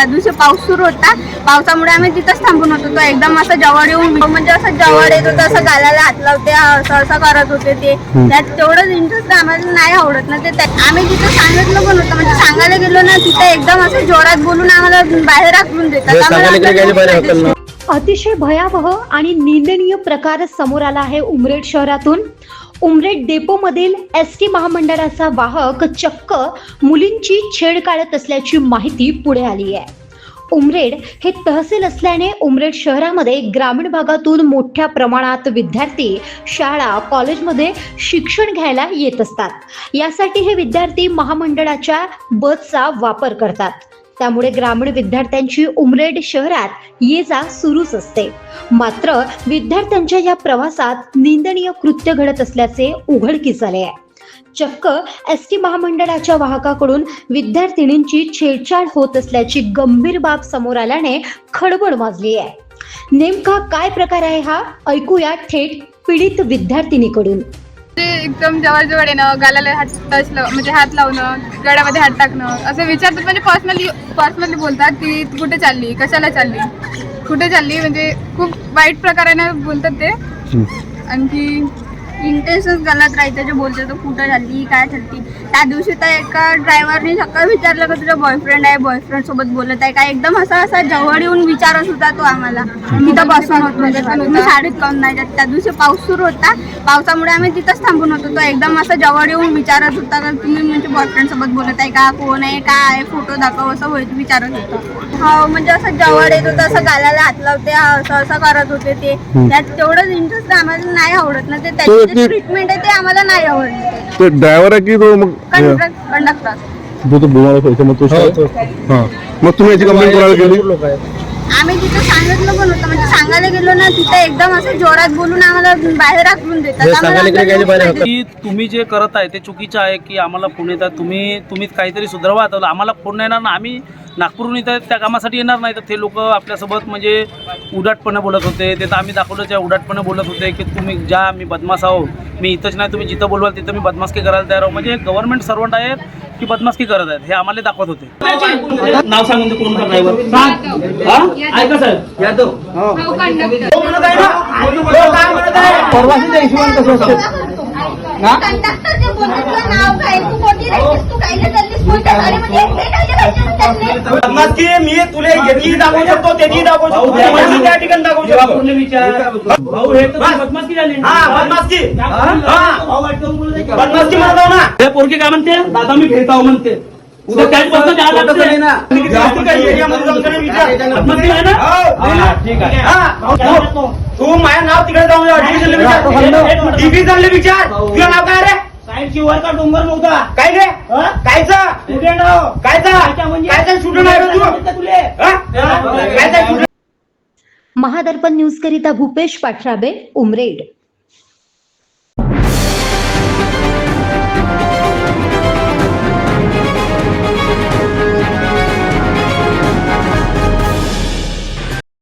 त्या दिवशी पाऊस सुरू होता. पावसामुळे आम्ही तिथंच थांबून होतो. तो एकदम असं जवळ येऊन म्हणजे असं जवळ येत होतं असं गालाला हात लावते असं असं करत होते ते. त्यात तेवढंच इंटरेस्ट आम्हाला नाही आवडत ना ते. आम्ही तिथं सांगितलं पण होतं म्हणजे सांगायला गेलो ना तिथे एकदम असं जोरात बोलून आम्हाला बाहेर हाकलून देतात. आता अतिशय भयावह आणि निंदनीय प्रकार समोर आला आहे उमरेड शहरातून. उमरेड डेपोमधील एस टी महामंडळाचा वाहक चक्क मुलींची छेड काढत असल्याची माहिती पुढे आली आहे. उमरेड हे तहसील असल्याने उमरेड शहरामध्ये ग्रामीण भागातून मोठ्या प्रमाणात विद्यार्थी शाळा कॉलेजमध्ये शिक्षण घ्यायला येत असतात. यासाठी हे विद्यार्थी महामंडळाच्या बसचा वापर करतात. त्यामुळे ग्रामीण विद्यार्थ्यांची उमरेड शहरात ये जा सुरूच असते. मात्र विद्यार्थ्यांच्या या प्रवासात निंदनीय कृत्य घडत असल्याचे उघडकीस आले आहे. चक्क एस टी महामंडळाच्या वाहकाकडून विद्यार्थिनींची छेडछाड होत असल्याची गंभीर बाब समोर आल्याने खळबळ माजली आहे. नेमका काय प्रकार आहे हा? ऐकूया थेट पीडित विद्यार्थिनीकडून. ते एकदम जवळ जवळ येणं गालाला हात टच लाव म्हणजे हात लावणं गळ्यामध्ये हात टाकणं असं विचारतात म्हणजे पर्सनली पर्सनली बोलतात की तू कुठे चालली कशाला चालली? कुठे चालली? म्हणजे खूप वाईट प्रकाराने बोलतात ते. आणखी इंटेन्शन गलत राहायचं जे बोलते तो कुठं झाली काय झाली. त्या दिवशी तर एका ड्रायव्हरने सकाळ विचारलं का तुझा बॉयफ्रेंड आहे बॉयफ्रेंड सोबत बोलत आहे का एकदम असा असा जवळ येऊन विचारत होता तो आम्हाला. तिथं बसून होतो. म्हणजे शाळेत काऊन नाही जात. त्या दिवशी पाऊस सुरू होता. पावसामुळे आम्ही तिथंच थांबून होतो. तो एकदम असं जवळ येऊन विचारत होता का तुम्ही म्हणजे बॉयफ्रेंड सोबत बोलत आहे का कोण आहे काय आहे फोटो दाखव असं होईल विचारत होतो. हो म्हणजे असं जवळ येत होतं असं गालाला हात लावते असं असं करत होते ते. त्यात तेवढंच इंटरेस्ट आम्हाला नाही आवडत ना ते. ट्रीटमेंट आहे ते आम्हाला नाही आवडत तो ड्रायव्हर आहे की तो मग कंडक्टर तो बोलायला पाहिजे मग तो हा मग तुम्ही याची कंप्लेंट कोणाला केली? आम्ही तिथं सांगितलं पण होतं म्हणजे सांगायला गेलो ना तिथे एकदम असं जोरात बोलून आम्हाला बाहेर हाकलून देतात. आम्हाला की तुम्ही जे करत आहे ते चुकीचं आहे की आम्हाला फोन येतात. तुम्ही तुम्ही काहीतरी सुधारवा आता आम्हाला फोन नाही येणार ना आम्ही नागपूरहून इथं त्या कामासाठी येणार नाही तर ते लोक आपल्यासोबत म्हणजे उडाटपणे बोलत होते. ते तर आम्ही दाखवलं त्या उडाटपणे बोलत होते की तुम्ही जा मी बदमाश आहो. मी इथंच नाही तुम्ही जिथं बोलवाल तिथं मी बदमाशकी करायला तयार आहो. म्हणजे गव्हर्नमेंट सर्वंट आहेत की बदमाशकी करत आहेत हे आम्हाला दाखवत होते. नाव सांगून कंडक्टरचे नाव काय? तू कोणती राहिलीस तू कायला चाललीस कोणत्या गाडीमध्ये? हे कायले राहायचं त्यातले? बदमाशी मी तुला यांनी दाखवू शकतो त्यांनी दाखवू शकतो. त्या ठिकाणी दाखवू शकतो. बापूने विचार. भाऊ हे तर बदमाशकी झाली. हा बदमाशी. हा? बदमाशी म्हणतो ना. हे पोरगे काय म्हणते? दादा मी फिरताव म्हणते. उद्या त्याच बसनं जायला लागते. जास्ती काही एरियामध्ये जाऊन त्याला विचार. बदमाशकी आहे. ना? ठीक आहे. हा. तू- माझ्या नाव तिकडे जाऊन डिव्हिजनला विचार. डिव्हिजनला विचार. तुझं नाव काय रे? वर का डोंगर नव्हता काय रे? कायचं? कायचं? कायचं स्टुडंट आहे हा? कायचा स्टुडंट महादर्पण न्यूज करिता भूपेश पाठराबे उमरेड.